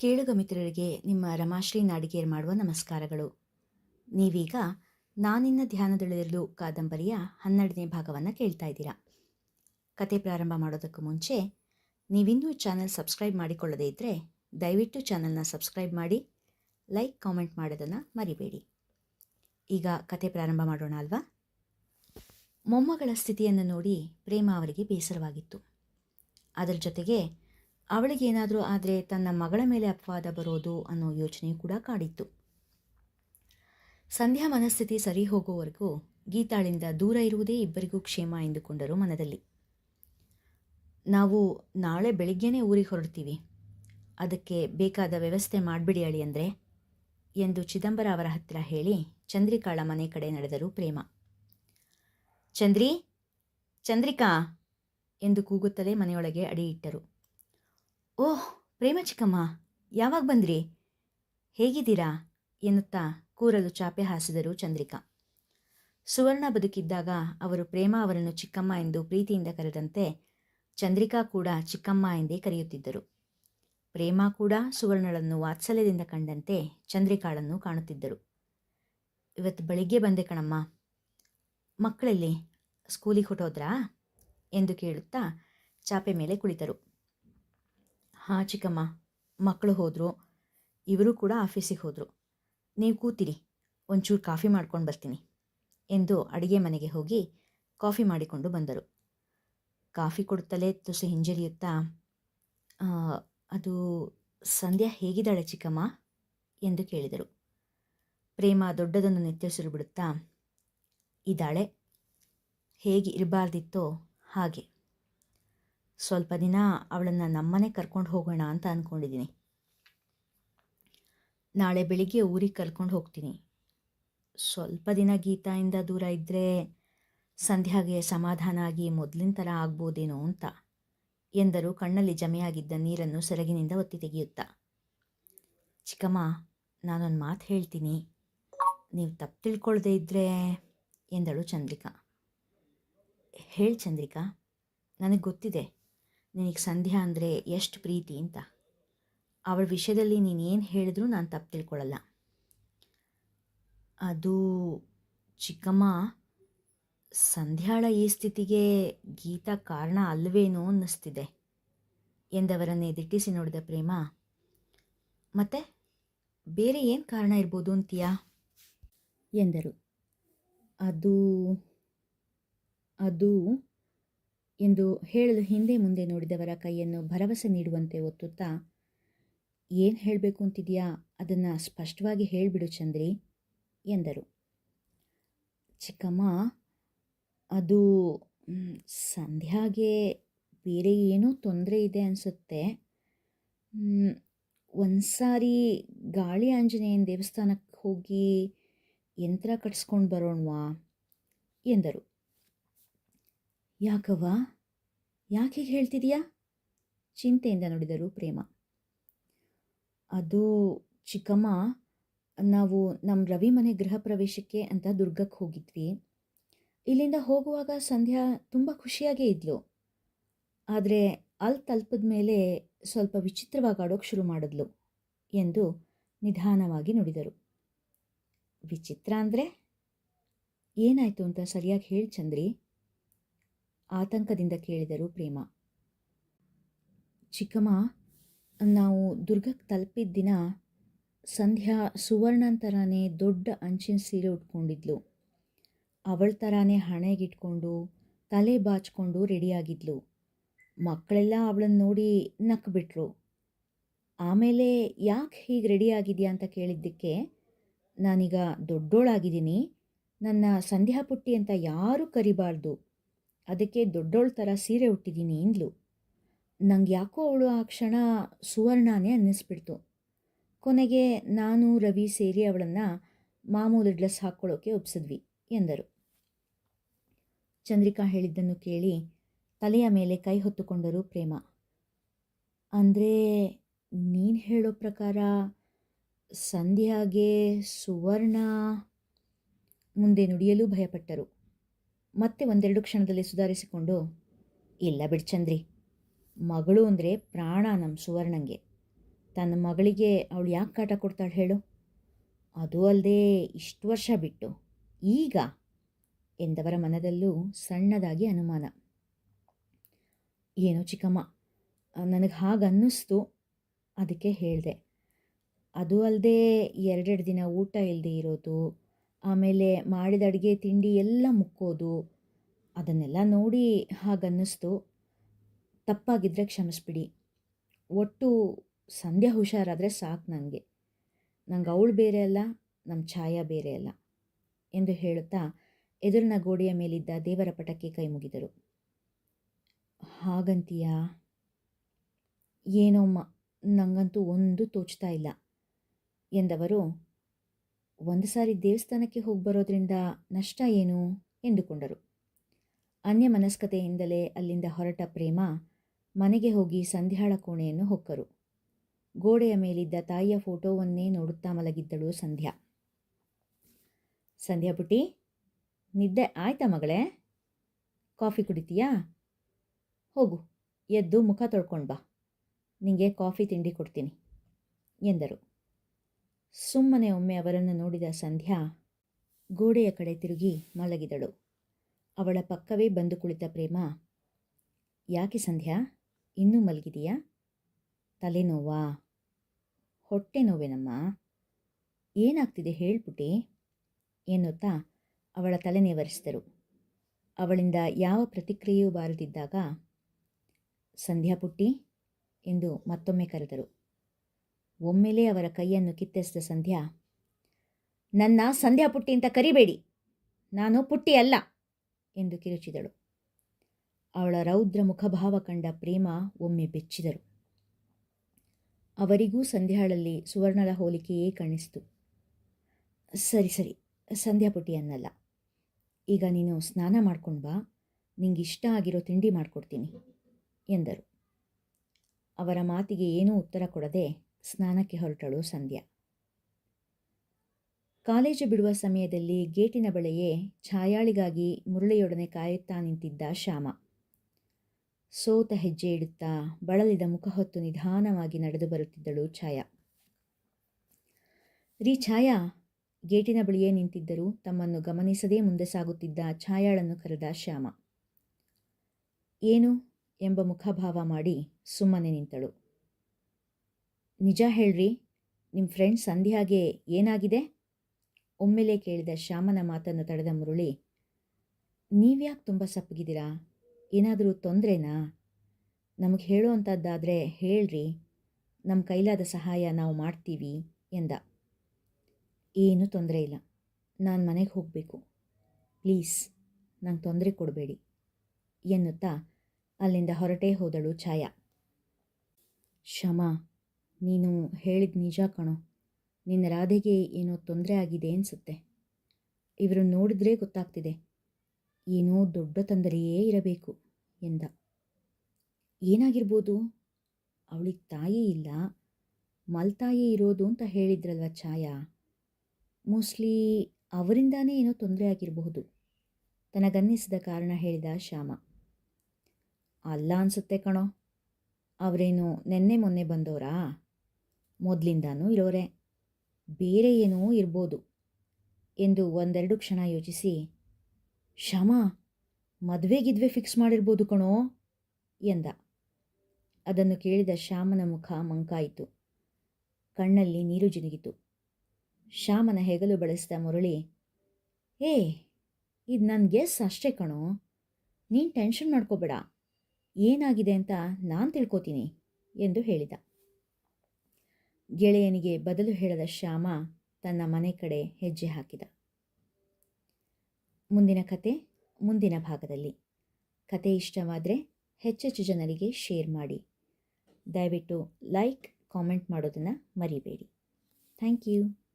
ಕೇಳುಗ ಮಿತ್ರರಿಗೆ ನಿಮ್ಮ ರಮಾಶ್ರೀ ನಾಡಿಗೇರ್ ಮಾಡುವ ನಮಸ್ಕಾರಗಳು. ನೀವೀಗ ನಾನಿನ್ನ ಧ್ಯಾನದಲ್ಲಿರಲು ಕಾದಂಬರಿಯ ಹನ್ನೆರಡನೇ ಭಾಗವನ್ನು ಕೇಳ್ತಾ ಇದ್ದೀರಾ. ಕತೆ ಪ್ರಾರಂಭ ಮಾಡೋದಕ್ಕೂ ಮುಂಚೆ ನೀವಿನ್ನೂ ಚಾನಲ್ ಸಬ್ಸ್ಕ್ರೈಬ್ ಮಾಡಿಕೊಳ್ಳದೇ ಇದ್ದರೆ ದಯವಿಟ್ಟು ಚಾನಲ್ನ ಸಬ್ಸ್ಕ್ರೈಬ್ ಮಾಡಿ, ಲೈಕ್, ಕಾಮೆಂಟ್ ಮಾಡೋದನ್ನು ಮರಿಬೇಡಿ. ಈಗ ಕತೆ ಪ್ರಾರಂಭ ಮಾಡೋಣ ಅಲ್ವಾ? ಮೊಮ್ಮಗಳ ಸ್ಥಿತಿಯನ್ನು ನೋಡಿ ಪ್ರೇಮ ಅವರಿಗೆ ಬೇಸರವಾಗಿತ್ತು. ಅದರ ಜೊತೆಗೆ ಅವಳಿಗೇನಾದರೂ ಆದರೆ ತನ್ನ ಮಗಳ ಮೇಲೆ ಅಪವಾದ ಬರೋದು ಅನ್ನೋ ಯೋಚನೆ ಕೂಡ ಕಾಡಿತ್ತು. ಸಂಧ್ಯಾ ಮನಸ್ಥಿತಿ ಸರಿ ಹೋಗುವವರೆಗೂ ಗೀತಾಳಿಂದ ದೂರ ಇರುವುದೇ ಇಬ್ಬರಿಗೂ ಕ್ಷೇಮ ಎಂದುಕೊಂಡರು ಮನದಲ್ಲಿ. ನಾವು ನಾಳೆ ಬೆಳಿಗ್ಗೆನೇ ಊರಿಗೆ ಹೊರಡ್ತೀವಿ. ಅದಕ್ಕೆ ಬೇಕಾದ ವ್ಯವಸ್ಥೆ ಮಾಡಿಬಿಡಿ ಅಳಿ ಅಂದರೆ ಎಂದು ಚಿದಂಬರ ಅವರ ಹತ್ತಿರ ಹೇಳಿ ಚಂದ್ರಿಕಾಳ ಮನೆ ಕಡೆ ನಡೆದರು ಪ್ರೇಮ. ಚಂದ್ರಿ, ಚಂದ್ರಿಕಾ ಎಂದು ಕೂಗುತ್ತಲೇ ಮನೆಯೊಳಗೆ ಅಡಿಯಿಟ್ಟರು ಓಹ್, ಪ್ರೇಮ ಚಿಕ್ಕಮ್ಮ, ಯಾವಾಗ ಬಂದ್ರಿ? ಹೇಗಿದ್ದೀರಾ? ಎನ್ನುತ್ತಾ ಕೂರಲು ಚಾಪೆ ಹಾಸಿದರು ಚಂದ್ರಿಕಾ. ಸುವರ್ಣ ಬದುಕಿದ್ದಾಗ ಅವರು ಪ್ರೇಮ ಅವರನ್ನು ಚಿಕ್ಕಮ್ಮ ಎಂದು ಪ್ರೀತಿಯಿಂದ ಕರೆದಂತೆ ಚಂದ್ರಿಕಾ ಕೂಡ ಚಿಕ್ಕಮ್ಮ ಎಂದೇ ಕರೆಯುತ್ತಿದ್ದರು. ಪ್ರೇಮ ಕೂಡ ಸುವರ್ಣಳನ್ನು ವಾತ್ಸಲ್ಯದಿಂದ ಕಂಡಂತೆ ಚಂದ್ರಿಕಾಳನ್ನು ಕಾಣುತ್ತಿದ್ದರು. ಇವತ್ತು ಬೆಳಿಗ್ಗೆ ಬಂದೆ ಕಣಮ್ಮ. ಮಕ್ಕಳಲ್ಲಿ? ಸ್ಕೂಲಿಗೆ ಹೊಟ್ಟೋದ್ರಾ ಎಂದು ಕೇಳುತ್ತಾ ಚಾಪೆ ಮೇಲೆ ಕುಳಿತರು. ಹಾಂ ಚಿಕ್ಕಮ್ಮ ಮಕ್ಕಳು ಹೋದರು ಇವರು ಕೂಡ ಆಫೀಸಿಗೆ ಹೋದರು. ನೀವು ಕೂತಿರಿ ಒಂಚೂರು ಕಾಫಿ ಮಾಡ್ಕೊಂಡು ಬರ್ತೀನಿ ಎಂದು ಅಡಿಗೆ ಮನೆಗೆ ಹೋಗಿ ಕಾಫಿ ಮಾಡಿಕೊಂಡು ಬಂದರು. ಕಾಫಿ ಕೊಡುತ್ತಲೇ ತುಸು ಹಿಂಜರಿಯುತ್ತಾ "ಆ, ಅದು ಸಂಧ್ಯಾ ಹೇಗಿದ್ದಾಳೆ ಚಿಕ್ಕಮ್ಮ? ಎಂದು ಕೇಳಿದರು. ಪ್ರೇಮ ದೊಡ್ಡದನ್ನು ನೆತ್ತರಿಸಲು ಬಿಡುತ್ತಾ ಇದ್ದಾಳೆ ಹೇಗೆ ಇರಬಾರ್ದಿತ್ತೋ ಹಾಗೆ. ಸ್ವಲ್ಪ ದಿನ ಅವಳನ್ನು ನಮ್ಮನೆ ಕರ್ಕೊಂಡು ಹೋಗೋಣ ಅಂತ ಅಂದ್ಕೊಂಡಿದ್ದೀನಿ ನಾಳೆ ಬೆಳಿಗ್ಗೆ ಊರಿಗೆ ಕರ್ಕೊಂಡು ಹೋಗ್ತೀನಿ. ಸ್ವಲ್ಪ ದಿನ ಗೀತಾಯಿಂದ ದೂರ ಇದ್ದರೆ ಸಂಧ್ಯಾಗೆ ಸಮಾಧಾನ ಆಗಿ ಮೊದಲಿನ ಥರ ಆಗ್ಬೋದೇನೋ ಅಂತ ಎಂದರು ಕಣ್ಣಲ್ಲಿ ಜಮೆಯಾಗಿದ್ದ ನೀರನ್ನು ಸೆರಗಿನಿಂದ ಒತ್ತಿ ತೆಗೆಯುತ್ತಾ. ಚಿಕ್ಕಮ್ಮ, ನಾನೊಂದು ಮಾತು ಹೇಳ್ತೀನಿ. ನೀವು ತಪ್ಪು ತಿಳ್ಕೊಳ್ದೇ ಇದ್ದರೆ ಎಂದಳು ಚಂದ್ರಿಕಾ. ಹೇಳಿ ಚಂದ್ರಿಕಾ, ನನಗೆ ಗೊತ್ತಿದೆ. ನಿನಗೆ ಸಂಧ್ಯಾ ಅಂದರೆ ಎಷ್ಟು ಪ್ರೀತಿ ಅಂತ? ಅವಳ ವಿಷಯದಲ್ಲಿ ನೀನು ಏನು ಹೇಳಿದ್ರೂ ನಾನು ತಪ್ಪು ತಿಳ್ಕೊಳ್ಳಲ್ಲ ಅದು ಚಿಕ್ಕಮ್ಮ, ಸಂಧ್ಯಾಳ ಈ ಸ್ಥಿತಿಗೆ ಗೀತಾ ಕಾರಣ ಅಲ್ವೇನೋ ಅನ್ನಿಸ್ತಿದೆ ಎಂದವರನ್ನೇ ದಿಟ್ಟಿಸಿ ನೋಡಿದ ಪ್ರೇಮ. ಮತ್ತೆ ಬೇರೆ ಏನು ಕಾರಣ ಇರ್ಬೋದು ಅಂತೀಯಾ? ಎಂದರು. ಅದು ಅದು ಎಂದು ಹೇಳಲು ಹಿಂದೆ ಮುಂದೆ ನೋಡಿದವರ ಕೈಯನ್ನು ಭರವಸೆ ನೀಡುವಂತೆ ಒತ್ತುತ್ತಾ, ಏನು ಹೇಳಬೇಕು ಅಂತಿದೆಯಾ? ಅದನ್ನು ಸ್ಪಷ್ಟವಾಗಿ ಹೇಳಿಬಿಡು ಚಂದ್ರಿ, ಎಂದರು. ಚಿಕ್ಕಮ್ಮ, ಅದು ಸಂಧ್ಯಾಗೆ ಬೇರೆ ಏನೋ ತೊಂದರೆ ಇದೆ ಅನಿಸುತ್ತೆ. ಒಂದು ಸಾರಿ ಗಾಳಿ ಆಂಜನೇಯನ ದೇವಸ್ಥಾನಕ್ಕೆ ಹೋಗಿ ಯಂತ್ರ ಕಟ್ಸ್ಕೊಂಡು ಬರೋಣವಾ? ಎಂದರು. ಯಾಕವ್ವ? ಯಾಕೆ ಹೀಗೆ ಹೇಳ್ತಿದೀಯಾ? ಚಿಂತೆಯಿಂದ ನೋಡಿದರು ಪ್ರೇಮ. ಅದು ಚಿಕ್ಕಮ್ಮ, ನಾವು ನಮ್ಮ ರವಿ ಮನೆ ಗೃಹ ಪ್ರವೇಶಕ್ಕೆ ಅಂತ ದುರ್ಗಕ್ಕೆ ಹೋಗಿದ್ವಿ. ಇಲ್ಲಿಂದ ಹೋಗುವಾಗ ಸಂಧ್ಯಾ ತುಂಬ ಖುಷಿಯಾಗೇ ಇದ್ಲು. ಆದರೆ ಅಲ್ಲಿ ತಲುಪಿದ ಮೇಲೆ ಸ್ವಲ್ಪ ವಿಚಿತ್ರವಾಗಿ ಆಡೋಕ್ಕೆ ಶುರು ಮಾಡಿದ್ಲು ಎಂದು ನಿಧಾನವಾಗಿ ನುಡಿದರು. ವಿಚಿತ್ರ ಅಂದರೆ? ಏನಾಯಿತು ಅಂತ ಸರಿಯಾಗಿ ಹೇಳಿ ಚಂದ್ರಿ. ಆತಂಕದಿಂದ ಕೇಳಿದರು ಪ್ರೇಮ. ಚಿಕ್ಕಮ್ಮ, ನಾವು ದುರ್ಗಕ್ಕೆ ತಲುಪಿದ ದಿನ ಸಂಧ್ಯಾ ಸುವರ್ಣನ ಥರನೇ ದೊಡ್ಡ ಅಂಚಿನ ಸೀರೆ ಉಟ್ಕೊಂಡಿದ್ಲು. ಅವಳ ಥರನೇ ಹಣೆಗಿಟ್ಕೊಂಡು ತಲೆ ಬಾಚ್ಕೊಂಡು ರೆಡಿಯಾಗಿದ್ಲು. ಮಕ್ಕಳೆಲ್ಲ ಅವಳನ್ನು ನೋಡಿ ನಕ್ಬಿಟ್ರು. ಆಮೇಲೆ ಯಾಕೆ ಹೀಗೆ ರೆಡಿಯಾಗಿದೆಯಾ ಅಂತ ಕೇಳಿದ್ದಕ್ಕೆ, ನಾನೀಗ ದೊಡ್ಡೋಳಾಗಿದ್ದೀನಿ. ನನ್ನ ಸಂಧ್ಯಾ ಪುಟ್ಟಿ ಅಂತ ಯಾರೂ ಕರಿಬಾರ್ದು. ಅದಕ್ಕೆ ದೊಡ್ಡೋಳ ಥರ ಸೀರೆ ಉಟ್ಟಿದ್ದೀನಿ ಇಂದ್ಲು. ನಂಗೆ ಯಾಕೋ ಅವಳು ಆ ಕ್ಷಣ ಸುವರ್ಣನೇ ಅನ್ನಿಸ್ಬಿಡ್ತು. ಕೊನೆಗೆ ನಾನು, ರವಿ ಸೇರಿ ಅವಳನ್ನು ಮಾಮೂಲಿ ಡ್ರೆಸ್ ಹಾಕ್ಕೊಳ್ಳೋಕೆ ಒಪ್ಸಿದ್ವಿ ಎಂದರು. ಚಂದ್ರಿಕಾ ಹೇಳಿದ್ದನ್ನು ಕೇಳಿ ತಲೆಯ ಮೇಲೆ ಕೈ ಹೊತ್ತುಕೊಂಡರು ಪ್ರೇಮ. ಅಂದರೆ ನೀನು ಹೇಳೋ ಪ್ರಕಾರ ಸಂಧ್ಯಾಗೆ ಸುವರ್ಣ ಮುಂದೆ ನುಡಿಯಲು ಭಯಪಟ್ಟರು. ಮತ್ತೆ ಒಂದೆರಡು ಕ್ಷಣದಲ್ಲಿ ಸುಧಾರಿಸಿಕೊಂಡು, ಇಲ್ಲ ಬಿಡ್ಚಂದ್ರಿ ಮಗಳು ಅಂದರೆ ಪ್ರಾಣ ನಮ್ಮ ಸುವರ್ಣಂಗೆ. ತನ್ನ ಮಗಳಿಗೆ ಅವಳು ಯಾಕೆ ಕಾಟ ಕೊಡ್ತಾಳೆ ಹೇಳು? ಅದು ಅಲ್ಲದೆ ಇಷ್ಟು ವರ್ಷ ಬಿಟ್ಟು ಈಗ ಎಂದವರ ಮನದಲ್ಲೂ ಸಣ್ಣದಾಗಿ ಅನುಮಾನ. ಏನೋ ಚಿಕ್ಕಮ್ಮ, ನನಗೆ ಹಾಗೆ ಅನ್ನಿಸ್ತು. ಅದಕ್ಕೆ ಹೇಳಿದೆ, ಅದು ಅಲ್ಲದೆ ಎರಡೆರಡು ದಿನ ಊಟ ಇಲ್ಲದೆ ಇರೋದು ಆಮೇಲೆ ಮಾಡಿದ ಅಡುಗೆ, ತಿಂಡಿ ಎಲ್ಲ ಮುಕ್ಕೋದು, ಅದನ್ನೆಲ್ಲ ನೋಡಿ ಹಾಗನ್ನಿಸ್ತು. ತಪ್ಪಾಗಿದ್ದರೆ ಕ್ಷಮಿಸ್ಬಿಡಿ. ಒಟ್ಟು ಸಂಧ್ಯಾ ಹುಷಾರಾದರೆ ಸಾಕು ನನಗೆ ನಂಗೆ ಅವಳು ಬೇರೆ ಅಲ್ಲ, ನಮ್ಮ ಛಾಯಾ ಬೇರೆ ಅಲ್ಲ ಎಂದು ಹೇಳುತ್ತಾ ಎದುರಿನ ಗೋಡೆಯ ಮೇಲಿದ್ದ ದೇವರ ಪಟಕ್ಕೆ ಕೈ ಮುಗಿದರು. ಹಾಗಂತೀಯಾ? ಏನೋಮ್ಮ ನನಗಂತೂ ಒಂದು ತೋಚ್ತಾ ಇಲ್ಲ ಎಂದವರು ಒಂದು ಸಾರಿ ದೇವಸ್ಥಾನಕ್ಕೆ ಹೋಗಿ ಬರೋದ್ರಿಂದ ನಷ್ಟ ಏನು? ಎಂದುಕೊಂಡರು. ಅನ್ಯ ಮನಸ್ಕತೆಯಿಂದಲೇ ಅಲ್ಲಿಂದ ಹೊರಟ ಪ್ರೇಮ ಮನೆಗೆ ಹೋಗಿ ಸಂಧ್ಯಾಳ ಕೋಣೆಯನ್ನು ಹೊಕ್ಕರು. ಗೋಡೆಯ ಮೇಲಿದ್ದ ತಾಯಿಯ ಫೋಟೋವನ್ನೇ ನೋಡುತ್ತಾ ಮಲಗಿದ್ದಳು ಸಂಧ್ಯಾ. ಸಂಧ್ಯಾ ಪುಟಿ ನಿದ್ದೆ ಆಯ್ತಾ ಮಗಳೇ? ಕಾಫಿ ಕುಡಿತೀಯಾ? ಹೋಗು, ಎದ್ದು ಮುಖ ತೊಳ್ಕೊಂಡು ಬಾ. ನಿಂಗೆ ಕಾಫಿ ತಿಂಡಿ ಕೊಡ್ತೀನಿ, ಎಂದರು. ಸುಮ್ಮನೆ ಒಮ್ಮೆ ಅವರನ್ನು ನೋಡಿದ ಸಂಧ್ಯಾ ಗೋಡೆಯ ಕಡೆ ತಿರುಗಿ ಮಲಗಿದಳು. ಅವಳ ಪಕ್ಕವೇ ಬಂದು ಕುಳಿತ ಪ್ರೇಮ, ಯಾಕೆ ಸಂಧ್ಯಾ? ಇನ್ನೂ ಮಲಗಿದೆಯಾ? ತಲೆನೋವಾ? ಹೊಟ್ಟೆ ನೋವೇನಮ್ಮ? ಏನಾಗ್ತಿದೆ ಹೇಳ್ಬಿಟ್ಟೆ ಎನ್ನುತ್ತಾ ಅವಳ ತಲೆ ನೇವರಿಸಿದರು ಅವಳಿಂದ ಯಾವ ಪ್ರತಿಕ್ರಿಯೆಯೂ ಬಾರದಿದ್ದಾಗ, ಸಂಧ್ಯಾ ಪುಟ್ಟಿ ಎಂದು ಮತ್ತೊಮ್ಮೆ ಕರೆದರು. ಒಮ್ಮೆಲೇ ಅವರ ಕೈಯನ್ನು ಕಿತ್ತೆಸಿದ ಸಂಧ್ಯಾ, ನನ್ನ ಸಂಧ್ಯಾ ಪುಟ್ಟಿ ಅಂತ ಕರಿಬೇಡಿ. ನಾನು ಪುಟ್ಟಿ ಅಲ್ಲ ಎಂದು ಕಿರುಚಿದಳು. ಅವಳ ರೌದ್ರ ಮುಖಭಾವ ಕಂಡ ಪ್ರೇಮ ಒಮ್ಮೆ ಬೆಚ್ಚಿದರು. ಅವರಿಗೂ ಸಂಧ್ಯಾಳಲ್ಲಿ ಸುವರ್ಣದ ಹೋಲಿಕೆಯೇ ಕಾಣಿಸ್ತು. ಸರಿ ಸರಿ, ಸಂಧ್ಯಾ ಪುಟ್ಟಿ ಅನ್ನಲ್ಲ. ಈಗ ನೀನು ಸ್ನಾನ ಮಾಡ್ಕೊಂಡು ಬಾ. ನಿಂಗೆ ಇಷ್ಟ ಆಗಿರೋ ತಿಂಡಿ ಮಾಡಿಕೊಡ್ತೀನಿ ಎಂದರು. ಅವರ ಮಾತಿಗೆ ಏನೂ ಉತ್ತರ ಕೊಡದೆ ಸ್ನಾನಕ್ಕೆ ಹೊರಟಳು ಸಂಧ್ಯಾ. ಕಾಲೇಜು ಬಿಡುವ ಸಮಯದಲ್ಲಿ ಗೇಟಿನ ಬಳಿಯೇ ಛಾಯಾಳಿಗಾಗಿ ಮುರಳಿಯೊಡನೆ ಕಾಯುತ್ತಾ ನಿಂತಿದ್ದ ಶ್ಯಾಮ. ಸೋತ ಹೆಜ್ಜೆ ಇಡುತ್ತಾ ಬಳಲಿದ ಮುಖ ಹೊತ್ತು ನಿಧಾನವಾಗಿ ನಡೆದು ಬರುತ್ತಿದ್ದಳು ಛಾಯಾ. ರೀ ಛಾಯಾ, ಗೇಟಿನ ಬಳಿಯೇ ನಿಂತಿದ್ದರೂ ತಮ್ಮನ್ನು ಗಮನಿಸದೇ ಮುಂದೆ ಸಾಗುತ್ತಿದ್ದ ಛಾಯಾಳನ್ನು ಕರೆದ ಶ್ಯಾಮ. ಏನು? ಎಂಬ ಮುಖಭಾವ ಮಾಡಿ ಸುಮ್ಮನೆ ನಿಂತಳು. ನಿಜ ಹೇಳ್ರಿ ನಿಮ್ಮ ಫ್ರೆಂಡ್ ಸಂಧ್ಯಾಗೆ ಏನಾಗಿದೆ? ಒಮ್ಮೆಲೆ ಕೇಳಿದ ಶ್ಯಾಮನ ಮಾತನ್ನು ತಡೆದ ಮುರುಳಿ ನೀವ್ಯಾಕೆ ತುಂಬ ಸಪ್ಪಗಿದ್ದೀರಾ? ಏನಾದರೂ ತೊಂದರೆನಾ? ನಮಗೆ ಹೇಳುವಂಥದ್ದಾದರೆ ಹೇಳ್ರಿ ನಮ್ಮ ಕೈಲಾದ ಸಹಾಯ ನಾವು ಮಾಡ್ತೀವಿ ಎಂದ. ಏನೂ ತೊಂದರೆ ಇಲ್ಲ, ನಾನು ಮನೆಗೆ ಹೋಗಬೇಕು. ಪ್ಲೀಸ್, ನಂಗೆ ತೊಂದರೆ ಕೊಡಬೇಡಿ ಎನ್ನುತ್ತಾ ಅಲ್ಲಿಂದ ಹೊರಟೇ ಹೋದಳು ಛಾಯಾ. ಶಮ ನೀನು ಹೇಳಿದ ನಿಜ ಕಣೋ. ನಿನ್ನ ರಾಧೆಗೆ ಏನೋ ತೊಂದರೆ ಆಗಿದೆ ಅನಿಸುತ್ತೆ. ಇವರು ನೋಡಿದ್ರೆ ಗೊತ್ತಾಗ್ತಿದೆ. ಏನೋ ದೊಡ್ಡ ತೊಂದರೆಯೇ ಇರಬೇಕು ಎಂದ. ಏನಾಗಿರ್ಬೋದು? ಅವಳಿಗೆ ತಾಯಿ ಇಲ್ಲ. ಮಲ್ತಾಯಿ ಇರೋದು ಅಂತ ಹೇಳಿದ್ರಲ್ವ ಛಾಯಾ? ಮೋಸ್ಟ್ಲಿ ಅವರಿಂದಾನೇ ಏನೋ ತೊಂದರೆ ಆಗಿರಬಹುದು. ತನಗನ್ನಿಸಿದ ಕಾರಣ ಹೇಳಿದ ಶ್ಯಾಮ. ಅಲ್ಲ ಅನಿಸುತ್ತೆ ಕಣೋ. ಅವರೇನು ನೆನ್ನೆ ಮೊನ್ನೆ ಬಂದವರಾ ಮೊದಲಿಂದಾನೂ ಇರೋರೆ. ಬೇರೆ ಏನೋ ಇರ್ಬೋದು ಎಂದು ಒಂದೆರಡು ಕ್ಷಣ ಯೋಚಿಸಿ ಶಮ ಮದುವೆಗಿದ್ವೆ ಫಿಕ್ಸ್ ಮಾಡಿರ್ಬೋದು ಕಣೋ ಎಂದ. ಅದನ್ನು ಕೇಳಿದ ಶ್ಯಾಮನ ಮುಖ ಮಂಕಾಯಿತು. ಕಣ್ಣಲ್ಲಿ ನೀರು ಜಿನುಗಿತು. ಶ್ಯಾಮನ ಹೆಗಲು ಬಳಸಿದ ಮುರಳಿ, ಏ, ಇದು ನನ್ನ ಗೆಸ್ ಅಷ್ಟೇ ಕಣೋ. ನೀನು ಟೆನ್ಷನ್ ಮಾಡ್ಕೋಬೇಡ. ಏನಾಗಿದೆ ಅಂತ ನಾನು ತಿಳ್ಕೊತೀನಿ ಎಂದು ಹೇಳಿದ. ಗೆಳೆಯನಿಗೆ ಬದಲು ಹೇಳದ ಶ್ಯಾಮ ತನ್ನ ಮನೆ ಕಡೆ ಹೆಜ್ಜೆ ಹಾಕಿದ. ಮುಂದಿನ ಕತೆ ಮುಂದಿನ ಭಾಗದಲ್ಲಿ. ಕತೆ ಇಷ್ಟವಾದರೆ ಹೆಚ್ಚೆಚ್ಚು ಜನರಿಗೆ ಶೇರ್ ಮಾಡಿ. ದಯವಿಟ್ಟು ಲೈಕ್, ಕಾಮೆಂಟ್ ಮಾಡೋದನ್ನು ಮರಿಬೇಡಿ. Thank you.